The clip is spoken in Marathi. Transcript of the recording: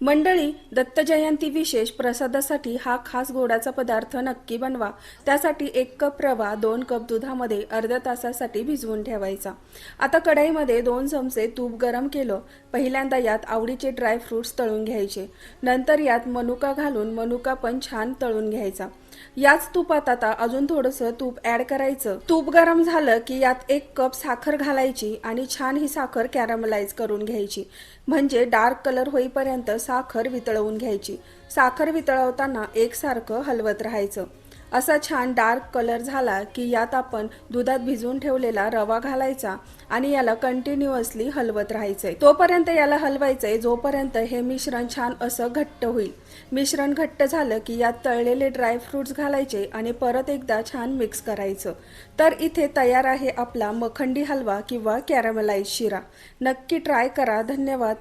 मंडळी दत्त जयंती विशेष प्रसादासाठी हा खास गोडाचा पदार्थ नक्की बनवा. त्यासाठी एक कप रवा दोन कप दुधामध्ये अर्ध्या तासासाठी भिजवून ठेवायचा. आता कढईमध्ये दोन चमचे तूप गरम केलं. पहिल्यांदा यात आवडीचे ड्रायफ्रुट्स तळून घ्यायचे. नंतर यात मनुका घालून मनुका पण छान तळून घ्यायचा. याच तुपात आता अजून थोडंसं तूप ऍड करायचं. तूप गरम झालं की यात एक कप साखर घालायची आणि छान ही साखर कॅरमलाइज करून घ्यायची. म्हणजे डार्क कलर होईपर्यंत साखर वितळवून घ्यायची. साखर वितळवताना एकसारखं हलवत राहायचं. असा छान डार्क कलर झाला की यात आपण दुधात भिजवून ठेवलेला रवा घालायचा आणि याला कंटिन्युअसली हलवत राहायचंय. तोपर्यंत याला हलवायचंय जोपर्यंत हे मिश्रण छान असं घट्ट होईल. मिश्रण घट्ट झालं की यात तळलेले ड्रायफ्रुट्स घालायचे आणि परत एकदा छान मिक्स करायचं. तर इथे तयार आहे आपला मखंडी हलवा किंवा कॅरामलाइज शिरा. नक्की ट्राय करा. धन्यवाद.